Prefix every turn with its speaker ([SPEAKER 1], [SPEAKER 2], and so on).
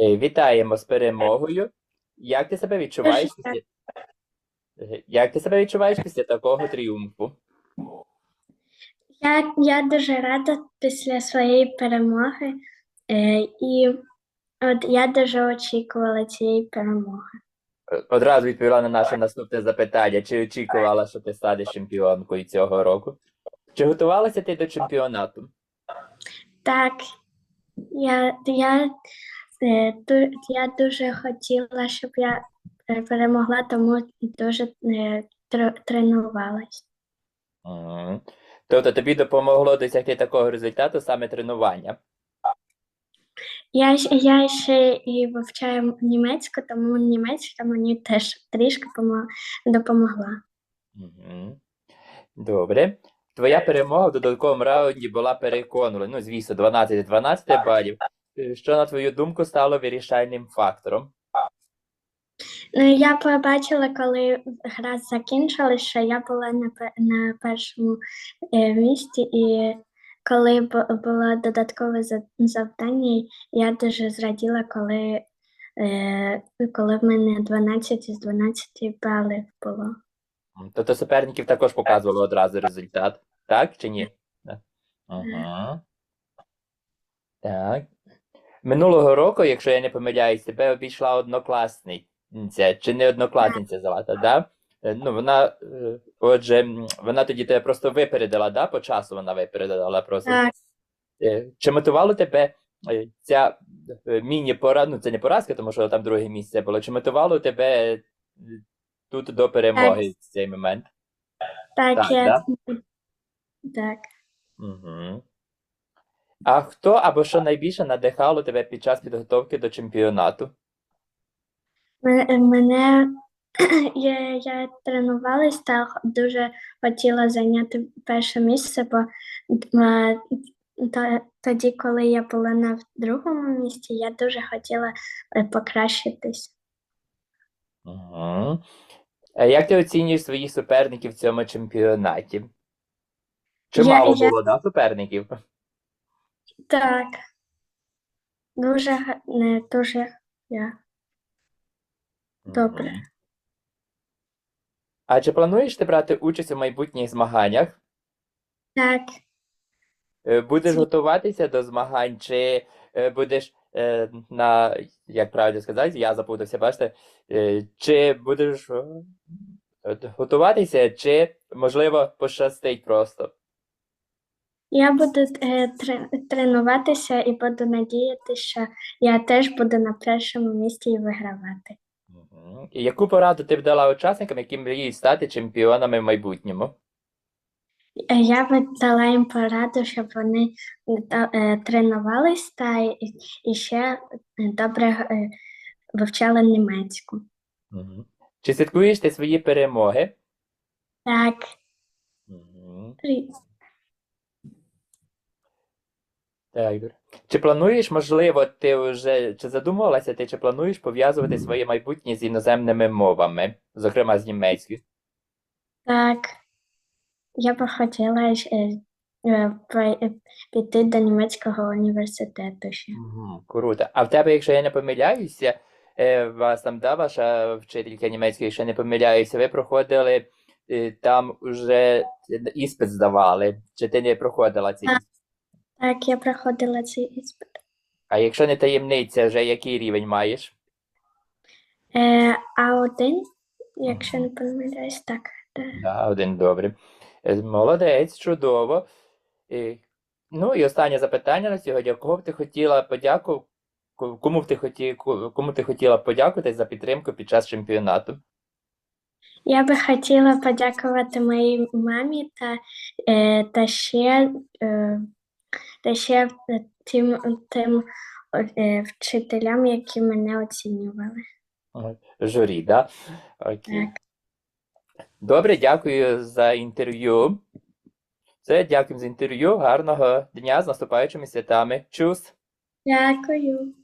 [SPEAKER 1] Е, Вітаємо з перемогою. Як ти себе відчуваєш після... Як ти себе відчуваєш після такого тріумфу?
[SPEAKER 2] Я, я дуже рада після своєї перемоги, е, і от я дуже очікувала цієї перемоги.
[SPEAKER 1] Е, Одразу відповіла на наше наступне запитання: чи очікувала, що ти станеш чемпіонкою цього року? Чи готувалася ти до чемпіонату?
[SPEAKER 2] Так, я, я, я дуже хотіла, щоб я е, перемогла, тому дуже е, тренувалась.
[SPEAKER 1] Мгм. Тобто тобі допомогло досягти такого результату саме тренування.
[SPEAKER 2] Я, я ще і вивчаю німецьку, тому німецька мені теж трішки помо- допомогла.
[SPEAKER 1] Мгм. Добре. Твоя перемога в додатковому раунді була переконана. Ну, звісно, 12 12 балів. Е, Що, на твою думку, стало вирішальним фактором?
[SPEAKER 2] Ну, я побачила, коли гра закінчилась, що я була на, на першому е, місці, і коли бу- було додаткове завдання, я дуже зраділа, коли, е, коли в мене 12 із 12 балів було.
[SPEAKER 1] Тобто суперників також показували одразу результат, так чи ні? Ага. Так. Минулого року, якщо я не помиляюсь, тебе обійшла однокласниця, чи не однокласниця звати, да? Е, Ну, вона, е, отже, вона тоді тебе просто випередила, да? По часу вона випередила просто.
[SPEAKER 2] Так.
[SPEAKER 1] Е, Чи мотивало тебе ця міні-поразка, ну це не поразка, тому що там друге місце було. Чи мотивало тебе тут до перемоги в цей момент?
[SPEAKER 2] Так,
[SPEAKER 1] Так,
[SPEAKER 2] я, так.
[SPEAKER 1] Угу. А хто або що найбільше надихало тебе під час підготовки до чемпіонату?
[SPEAKER 2] Мене я, я тренувалась та дуже хотіла зайняти перше місце, бо тоді, коли я була на другому місці, я дуже хотіла е, покращитись.
[SPEAKER 1] Угу. А як ти оцінюєш своїх суперників в цьому чемпіонаті? Чи
[SPEAKER 2] Я-
[SPEAKER 1] мало
[SPEAKER 2] я-
[SPEAKER 1] було, да, суперників?
[SPEAKER 2] Так, дуже га- не дуже я. Добре.
[SPEAKER 1] Мгм. А чи плануєш ти брати участь у майбутніх змаганнях?
[SPEAKER 2] Так,
[SPEAKER 1] Е, Будеш
[SPEAKER 2] Ці-
[SPEAKER 1] готуватися до змагань, чи е, будеш е, на, як правильно сказати, я запутався, бачите, е, чи будеш е, от готуватися, чи, можливо, пощастить просто?
[SPEAKER 2] Я буду е, тре- тренуватися і буду надіятися, що я теж буду на першому місці і вигравати.
[SPEAKER 1] І яку пораду ти б дала учасникам, які мріють стати чемпіонами в майбутньому?
[SPEAKER 2] Е, Я би дала їм пораду, щоб вони та- е, та і, ще е, добре вивчали німецьку.
[SPEAKER 1] Мгм. Чи святкуєш ти свої перемоги?
[SPEAKER 2] Так,
[SPEAKER 1] Мгм. Так, добре. Чи плануєш, можливо, ти вже чи задумувалася ти, чи плануєш пов'язувати своє майбутнє з іноземними мовами, зокрема з німецькою?
[SPEAKER 2] так. Я би хотіла е, е, пой- е, піти до німецького університету ще.
[SPEAKER 1] Круто. А в тебе, якщо я не помиляюся, е, вас там, да, ваша вчителька німецької, якщо я не помиляюся, ви проходили е, там уже іспит здавали, чи ти не проходила цей
[SPEAKER 2] Так.
[SPEAKER 1] іспит?
[SPEAKER 2] Так, я проходила цей іспит.
[SPEAKER 1] А якщо не таємниця, вже який рівень маєш?
[SPEAKER 2] Е, А1, якщо не помиляюсь, так.
[SPEAKER 1] Да, один добре. Е, Молодець, чудово. Е, Ну і останнє запитання на сьогодні. Кого б ти хотіла подякувати? Кому б ти хотів, кому ти хотіла подякувати за підтримку під час чемпіонату?
[SPEAKER 2] Я би хотіла подякувати моїй мамі та, е, та ще, е, та ще е, тим, тим е, вчителям, які мене оцінювали.
[SPEAKER 1] Журі, да? Окей.
[SPEAKER 2] Так.
[SPEAKER 1] Добре, дякую за інтерв'ю. Все, дякую за інтерв'ю. Гарного дня з наступаючими святами. Чус!
[SPEAKER 2] Дякую.